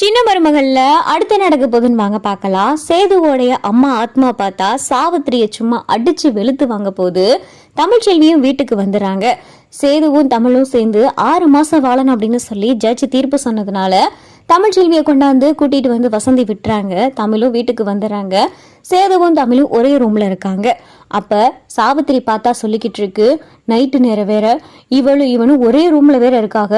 சின்ன மருமகள்ல அடுத்து நடக்க போகுதுன்னு வாங்க பார்க்கலாம். சேதுவோடைய அம்மா ஆத்மா பார்த்தா சாவித்திரிய சும்மா அடிச்சு வெளுத்து வாங்க போது தமிழ்ச்செல்வியும் வீட்டுக்கு வந்துடுறாங்க. சேதுவும் தமிழும் சேர்ந்து ஆறு மாசம் வாழணும் அப்படின்னு சொல்லி ஜட்ஜ் தீர்ப்பு சொன்னதுனால தமிழ்ச்செல்வியை கொண்டாந்து கூட்டிட்டு வந்து வசந்தி விட்டுறாங்க. தமிழும் வீட்டுக்கு வந்துடுறாங்க. சேதுவும் தமிழும் ஒரே ரூம்ல இருக்காங்க. அப்ப சாவித்திரி பார்த்தா சொல்லிக்கிட்டு இருக்கு நைட்டு நேரம் வேற. இவளும் இவனும் ஒரே ரூம்ல வேற இருக்காங்க.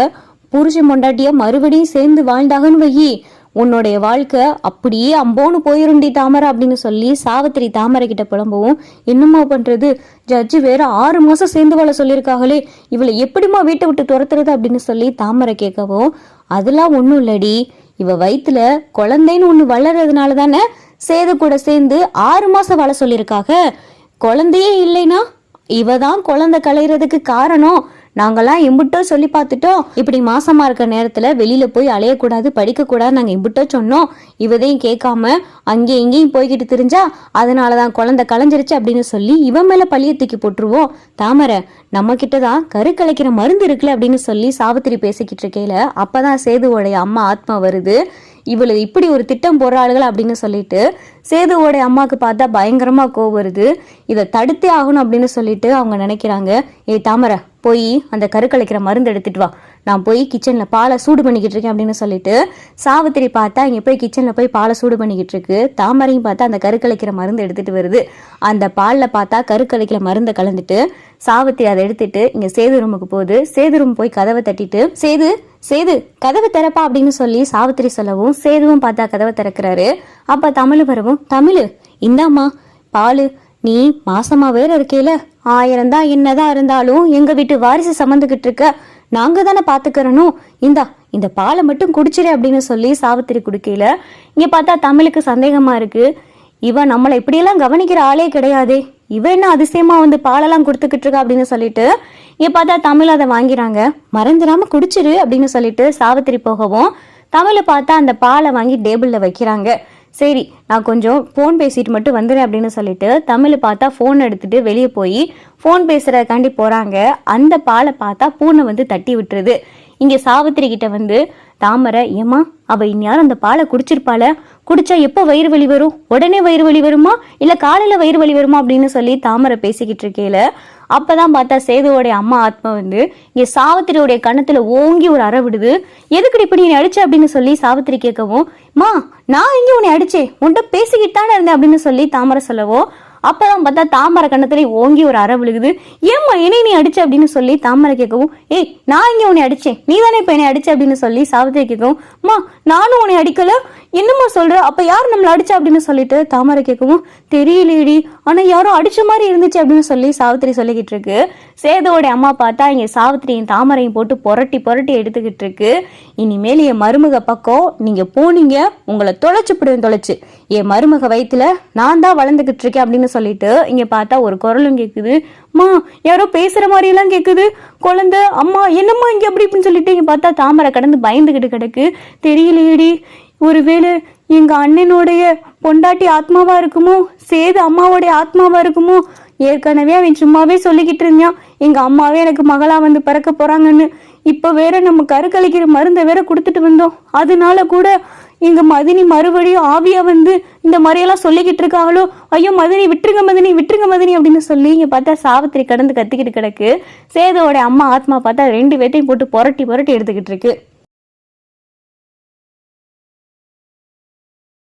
புருஷன் பொண்டாட்டிய மறுபடியும் சேர்ந்து வாழ்ந்தாகன்னு வையி. உன்னுடைய வாழ்க்கை அப்படியே அம்போன்னு போயிருண்டி தாமரை அப்படின்னு சொல்லி சாவித்திரி தாமரை கிட்ட புலம்பவும் என்னம்மா பண்றது? ஜட்ஜு வேற ஆறு மாசம் சேர்ந்து வாழ சொல்லியிருக்காங்களே இவளை எப்படிம்மா வீட்டை விட்டு துரத்துறது? அப்படின்னு சொல்லி தாமரை கேட்கவும் அதெல்லாம் ஒன்றும் இல்லடி. இவ வயிற்றுல குழந்தைன்னு ஒன்று வளர்றதுனால தானே சேது கூட சேர்ந்து ஆறு மாசம் வாழ சொல்லியிருக்காங்க குழந்தையே இல்லைனா இவ தான் குழந்தை கலையிறதுக்கு காரணம். நாங்கெல்லாம் இம்புட்டோ சொல்லி பார்த்துட்டோம். இப்படி மாசமா இருக்க நேரத்துல வெளியில போய் அலையக்கூடாது படிக்கக்கூடாது நாங்க இம்புட்டோ சொன்னோம். இவதையும் கேட்காம அங்கேயும் இங்கேயும் போய்கிட்டு தெரிஞ்சா அதனாலதான் குழந்தை களைஞ்சிருச்சு அப்படின்னு சொல்லி இவன் மேல பழிய தூக்கி போட்டுருவோம். தாமரை நம்ம கிட்ட தான் கரு கலைக்கிற மருந்து இருக்குல்ல அப்படின்னு சொல்லி சாவித்திரி பேசிக்கிட்டு இருக்கையில அப்பதான் சேதுவோடைய அம்மா ஆத்மா வருது. இவளு இப்படி ஒரு திட்டம் போடுறாளுகள் அப்படின்னு சொல்லிட்டு சேதுவோட அம்மாவுக்கு பார்த்தா பயங்கரமா கோவம் வருது. இதை தடுத்தே ஆகணும் அப்படின்னு சொல்லிட்டு அவங்க நினைக்கிறாங்க. ஏய் தாமரை போய் அந்த கருக்கலைக்கிற மருந்து எடுத்துட்டு வா. நான் போய் கிச்சனில் பாலை சூடு பண்ணிக்கிட்டு இருக்கேன் அப்படின்னு சொல்லிட்டு சாவித்திரி பார்த்தா இங்கே போய் கிச்சனில் போய் பாலை சூடு பண்ணிக்கிட்டு இருக்கு. தாமரையும் பார்த்தா அந்த கருக்கலைக்கிற மருந்து எடுத்துட்டு வருது. அந்த பாலில் பார்த்தா கருக்கலைக்கிற மருந்தை கலந்துட்டு சாவித்திரி அதை எடுத்துட்டு இங்கே சேது ரூமுக்கு போகுது. சேது ரூம் போய் கதவை தட்டிட்டு சேது சேது கதவை திறப்பா அப்படின்னு சொல்லி சாவித்திரி சொல்லவும் சேதுவும் பார்த்தா கதவை திறக்கிறாரு. அப்போ தமிழ் வரவும் தமிழ் இந்தாம்மா பால் நீ மாசமா வேற இருக்கேல ஆயிரம் தான் என்னதான் இருந்தாலும் எங்க வீட்டு வாரிசு சம்மந்துகிட்டு இருக்க நாங்க தானே பாத்துக்கிறனும் இந்தா இந்த பாலை மட்டும் குடிச்சிரு அப்படின்னு சொல்லி சாவித்திரி குடிக்கையில இங்க பார்த்தா தமிழுக்கு சந்தேகமா இருக்கு. இவன் நம்மளை இப்படியெல்லாம் கவனிக்கிற ஆளே கிடையாதே. இவன் என்ன அதிசயமா வந்து பாலெல்லாம் கொடுத்துக்கிட்டு இருக்கா அப்படின்னு சொல்லிட்டு இங்க பார்த்தா தமிழ் அதை வாங்கிறாங்க. மறந்துடாம குடிச்சிரு அப்படின்னு சொல்லிட்டு சாவித்திரி போகவும் தமிழை பார்த்தா அந்த பாலை வாங்கி டேபிள்ல வைக்கிறாங்க. சரி நான் கொஞ்சம் ஃபோன் பேசிட்டு மட்டும் வந்துடுறேன் அப்படின்னு சொல்லிட்டு தமிழ் பார்த்தா ஃபோன் எடுத்துட்டு வெளியே போய் ஃபோன் பேசுறதுக்காண்டி போறாங்க. அந்த பாலை பார்த்தா பூனை வந்து தட்டி விட்டுருது. இங்க சாவித்திரி கிட்ட வந்து தாமரை ஏமா அவ இந்நேரம் அந்த பாலை குடிச்சிருப்பாள. குடிச்சா எப்போ வயிறு வலி வரும்? உடனே வயிறு வலி வருமா? இல்ல காலையில வயிறு வலி வருமா? அப்படின்னு சொல்லி தாமரை பேசிக்கிட்டு இருக்கையில அப்போ தான் பார்த்தா சேதுவோடைய அம்மா ஆத்மா வந்து இங்கே சாவித்திரியோடைய கணத்தில் ஓங்கி ஒரு அற விடுது. எதுக்கு இப்படி நீ அடிச்ச அப்படின்னு சொல்லி சாவித்திரி கேட்கவும் மா நான் இங்கே உன்னை அடிச்சேன்? உன்கிட்ட பேசிக்கிட்டு தானே இருந்தேன் அப்படின்னு சொல்லி தாமரை சொல்லவும் அப்பதான் பார்த்தா தாமரை கண்ணத்துல ஓங்கி ஒரு அற விழுகுது. ஏம்மா என்னை நீ அடிச்ச? அப்படின்னு சொல்லி தாமரை கேட்கவும் ஏய் நான் இங்க உன்னை அடிச்சேன்? நீ தானே இப்ப என்னை அடிச்ச? அப்படின்னு சொல்லி சாவித்திரி கேட்கவும் மா நானும் உன்னை அடிக்கல. என்னம்மா சொல்ற? அப்ப யார் நம்மளை அடிச்சா அப்படின்னு சொல்லிட்டு தாமரை கேட்கவும் தெரியலேடி. ஆனா யாரும் அடிச்ச மாதிரி இருந்துச்சு அப்படின்னு சொல்லி சாவித்திரி சொல்லிக்கிட்டு இருக்கு. சேதுவோட அம்மா பார்த்தா இங்க சாவித்திரியும் தாமரையும் போட்டு புரட்டி புரட்டி எடுத்துக்கிட்டு இருக்கு. இனிமேல் என் மருமக பக்கம் நீங்க போனீங்க உங்களை தொலைச்சு பிடுவேன் தொலைச்சு. என் மருமக வயிற்றுல நான் தான் வளர்ந்துக்கிட்டு இருக்கேன் அப்படின்னு சொல்லிட்டு இங்க பார்த்தா ஒரு குரலும் கேக்குது. மா யாரோ பேசுற மாதிரி எல்லாம் கேக்குது. குழந்தை அம்மா என்னம்மா இங்க அப்படி இப்படின்னு சொல்லிட்டு இங்க பார்த்தா தாமரை கடந்து பயந்துகிட்டு கிடக்கு. தெரியலையேடி ஒருவேளை எங்க அண்ணனுடைய பொண்டாட்டி ஆத்மாவா இருக்குமோ சேது அம்மாவோடைய ஆத்மாவா இருக்குமோ? ஏற்கனவே அவன் சும்மாவே சொல்லிக்கிட்டு இருந்தான். எங்க அம்மாவே எனக்கு மகளா வந்து பிறக்க போறாங்கன்னு. இப்ப வேற நம்ம கருக்கழிக்கிற மருந்தை வேற கொடுத்துட்டு வந்தோம். அதனால கூட எங்க மதினி மறுபடியும் ஆவியா வந்து இந்த மாதிரியெல்லாம் சொல்லிக்கிட்டு இருக்காங்களோ? ஐயோ மதினி விட்டுருங்க மதினி விட்டுருங்க மதினி அப்படின்னு சொல்லி இங்க பார்த்தா சாவித்திரி கடந்து கத்திக்கிட்டு கிடக்கு. சேதோட அம்மா ஆத்மா பார்த்தா ரெண்டு பேர்த்தையும் போட்டு புரட்டி புரட்டி எடுத்துக்கிட்டு இருக்கு.